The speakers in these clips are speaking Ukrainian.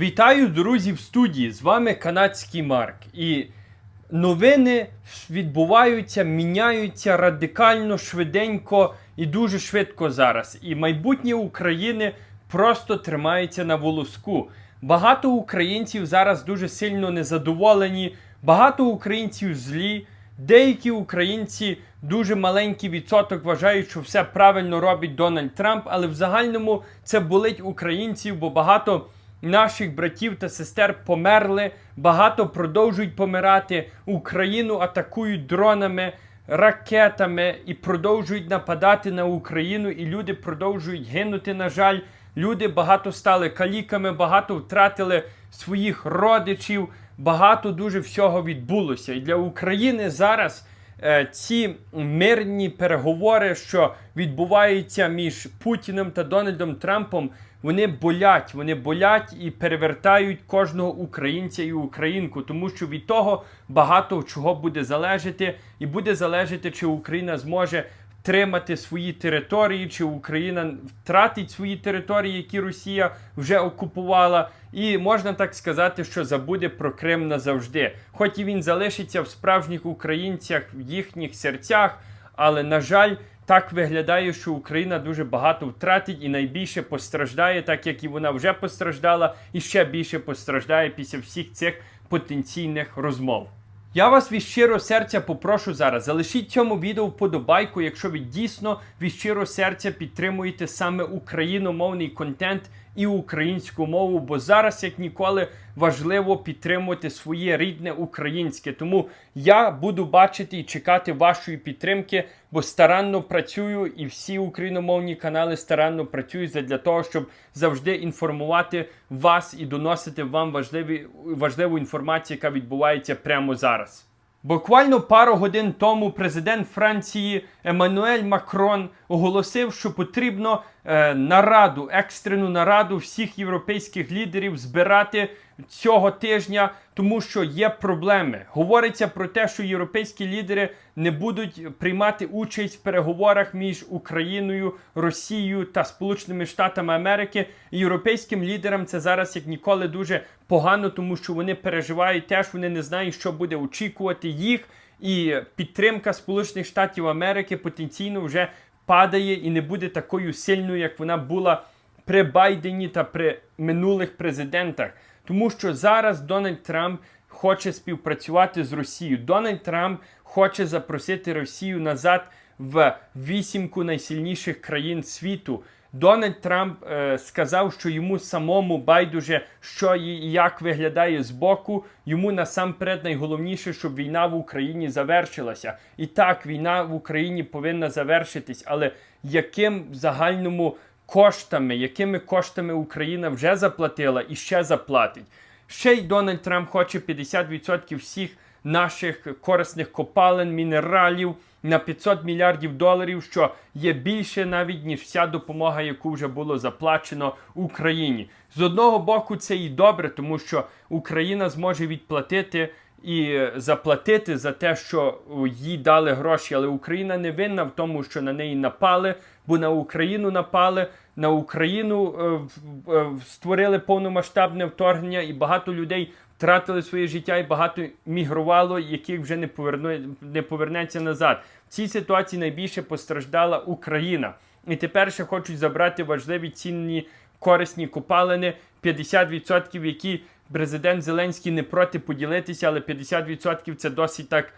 Вітаю, друзі, в студії. З вами канадський Марк. І новини відбуваються, міняються радикально, швиденько і дуже швидко зараз. І майбутнє України просто тримається на волоску. Багато українців зараз дуже сильно незадоволені, багато українців злі. Деякі українці дуже маленький відсоток вважають, що все правильно робить Дональд Трамп, але в загальному це болить українців, бо багато наших братів та сестер померли, багато продовжують помирати. Україну атакують дронами, ракетами і продовжують нападати на Україну, і люди продовжують гинути. На жаль, люди багато стали каліками, багато втратили своїх родичів. Багато дуже всього відбулося. І для України зараз е, ці мирні переговори, що відбуваються між Путіним та Дональдом Трампом, вони болять, вони болять і перевертають кожного українця і українку, тому що від того багато чого буде залежати, і буде залежати, чи Україна зможе втримати свої території, чи Україна втратить свої території, які Росія вже окупувала. І можна так сказати, що забуде про Крим назавжди. Хоч і він залишиться в справжніх українцях, в їхніх серцях, але на жаль. Так виглядає, що Україна дуже багато втратить і найбільше постраждає, так як і вона вже постраждала, і ще більше постраждає після всіх цих потенційних розмов. Я вас від щиро серця попрошу зараз. Залишіть цьому відео вподобайку, якщо ви дійсно від щиро серця підтримуєте саме україномовний контент і українську мову, бо зараз, як ніколи, важливо підтримувати своє рідне українське. Тому я буду бачити і чекати вашої підтримки, бо старанно працюю, і всі україномовні канали старанно працюють для того, щоб завжди інформувати вас і доносити вам важливі, важливу інформацію, яка відбувається прямо зараз. Буквально пару годин тому президент Франції Еммануель Макрон оголосив, що потрібно нараду, екстрену нараду всіх європейських лідерів збирати цього тижня, тому що є проблеми. Говориться про те, що європейські лідери не будуть приймати участь в переговорах між Україною, Росією та Сполученими Штатами Америки. Європейським лідерам це зараз як ніколи дуже погано, тому що вони переживають теж, вони не знають, що буде очікувати їх. І підтримка Сполучених Штатів Америки потенційно вже падає і не буде такою сильною, як вона була при Байдені та при минулих президентах. Тому що зараз Дональд Трамп хоче співпрацювати з Росією. Дональд Трамп хоче запросити Росію назад в вісімку найсильніших країн світу. Дональд Трамп е, сказав, що йому самому байдуже, що і як виглядає збоку. Йому насамперед найголовніше, щоб війна в Україні завершилася. І так, війна в Україні повинна завершитись, але яким загальному коштами, якими коштами Україна вже заплатила і ще заплатить? Ще й Дональд Трамп хоче 50% всіх наших корисних копалин, мінералів на 500 мільярдів доларів, що є більше навіть ніж вся допомога, яку вже було заплачено Україні. З одного боку, це і добре, тому що Україна зможе відплатити. І заплатити за те, що їй дали гроші, але Україна не винна в тому, що на неї напали, бо на Україну напали, на Україну е, е, створили повномасштабне вторгнення, і багато людей втратили своє життя, і багато мігрувало, яких вже не поверну, не повернеться назад. В цій ситуації найбільше постраждала Україна, і тепер ще хочуть забрати важливі цінні корисні копалини 50%, які президент Зеленський не проти поділитися, але 50% це досить так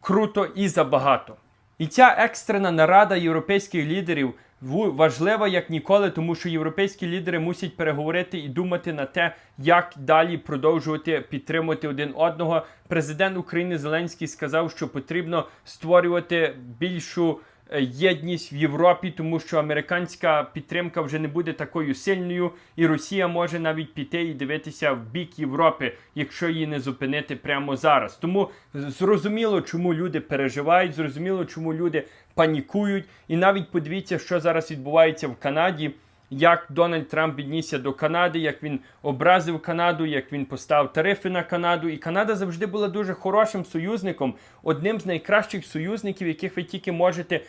круто і забагато. І ця екстрена нарада європейських лідерів важлива як ніколи, тому що європейські лідери мусять переговорити і думати на те, як далі продовжувати підтримувати один одного. Президент України Зеленський сказав, що потрібно створювати більшу єдність в Європі, тому що американська підтримка вже не буде такою сильною, і Росія може навіть піти і дивитися в бік Європи, якщо її не зупинити прямо зараз. Тому зрозуміло, чому люди переживають, зрозуміло, чому люди панікують. І навіть подивіться, що зараз відбувається в Канаді. Як Дональд Трамп віднісся до Канади, як він образив Канаду, як він поставив тарифи на Канаду. І Канада завжди була дуже хорошим союзником, одним з найкращих союзників, яких ви тільки можете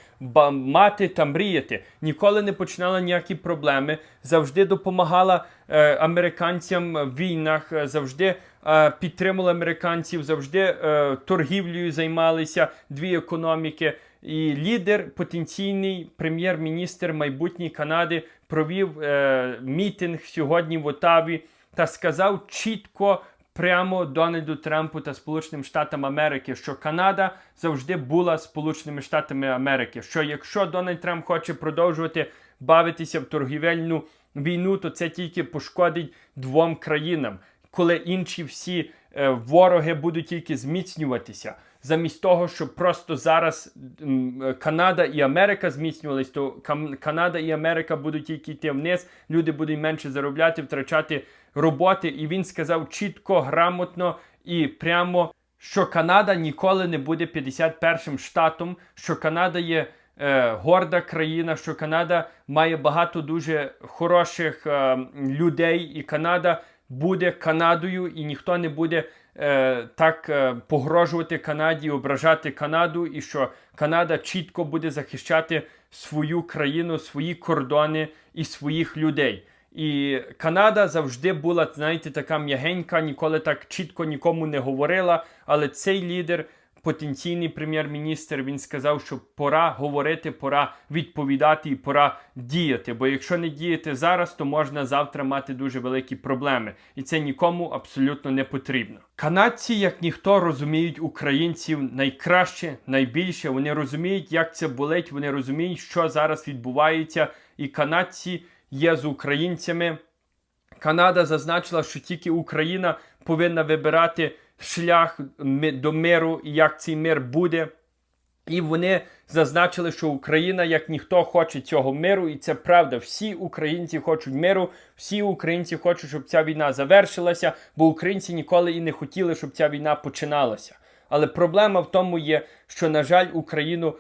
мати та мріяти. Ніколи не починала ніякі проблеми, завжди допомагала е, американцям в війнах, е, завжди е, підтримувала американців, завжди е, торгівлею займалися дві економіки. І лідер, потенційний прем'єр-міністр майбутньої Канади, провів е, мітинг сьогодні в Отаві та сказав чітко. Прямо Дональду Трампу та Сполученим Штатам Америки, що Канада завжди була Сполученими Штатами Америки. Що якщо Дональд Трамп хоче продовжувати бавитися в торгівельну війну, то це тільки пошкодить двом країнам, коли інші всі е, вороги будуть тільки зміцнюватися. Замість того, щоб просто зараз Канада і Америка зміцнювались, то Канада і Америка будуть тільки йти вниз, люди будуть менше заробляти, втрачати роботи. І він сказав чітко, грамотно і прямо, що Канада ніколи не буде 51-м штатом, що Канада є е, горда країна, що Канада має багато дуже хороших е, людей, і Канада буде Канадою, і ніхто не буде е, так е, погрожувати Канаді, ображати Канаду, і що Канада чітко буде захищати свою країну, свої кордони і своїх людей. І Канада завжди була, знаєте, така м'ягенька, ніколи так чітко нікому не говорила. Але цей лідер, потенційний прем'єр-міністр, він сказав, що пора говорити, пора відповідати і пора діяти. Бо якщо не діяти зараз, то можна завтра мати дуже великі проблеми. І це нікому абсолютно не потрібно. Канадці, як ніхто, розуміють українців найкраще, найбільше. Вони розуміють, як це болить. Вони розуміють, що зараз відбувається, і канадці є з українцями. Канада зазначила, що тільки Україна повинна вибирати шлях до миру і як цей мир буде. І вони зазначили, що Україна, як ніхто, хоче цього миру, і це правда. Всі українці хочуть миру, всі українці хочуть, щоб ця війна завершилася, бо українці ніколи і не хотіли, щоб ця війна починалася. Але проблема в тому є, що, на жаль, Україну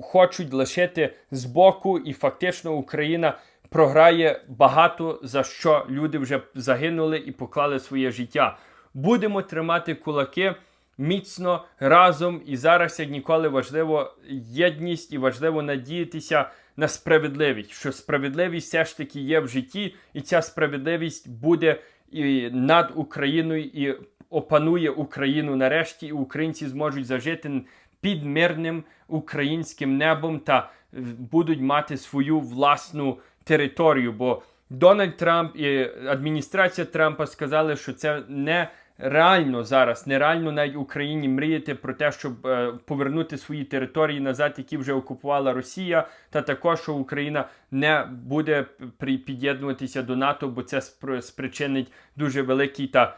хочуть лишити збоку, і фактично Україна програє багато за що люди вже загинули і поклали своє життя. Будемо тримати кулаки міцно разом. І зараз, як ніколи, важливо єдність і важливо надіятися на справедливість. Що справедливість все ж таки є в житті, і ця справедливість буде і над Україною і опанує Україну нарешті, і українці зможуть зажити під мирним українським небом та будуть мати свою власну територію. Бо Дональд Трамп і адміністрація Трампа сказали, що це не реально зараз, нереально навіть Україні мріяти про те, щоб е, повернути свої території назад, які вже окупувала Росія, та також що Україна не буде під'єднуватися до НАТО, бо це спр- спричинить дуже великий та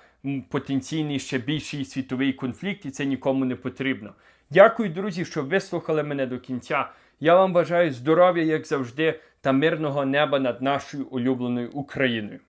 потенційний ще більший світовий конфлікт, і це нікому не потрібно. Дякую, друзі, що вислухали мене до кінця. Я вам бажаю здоров'я, як завжди, та мирного неба над нашою улюбленою Україною.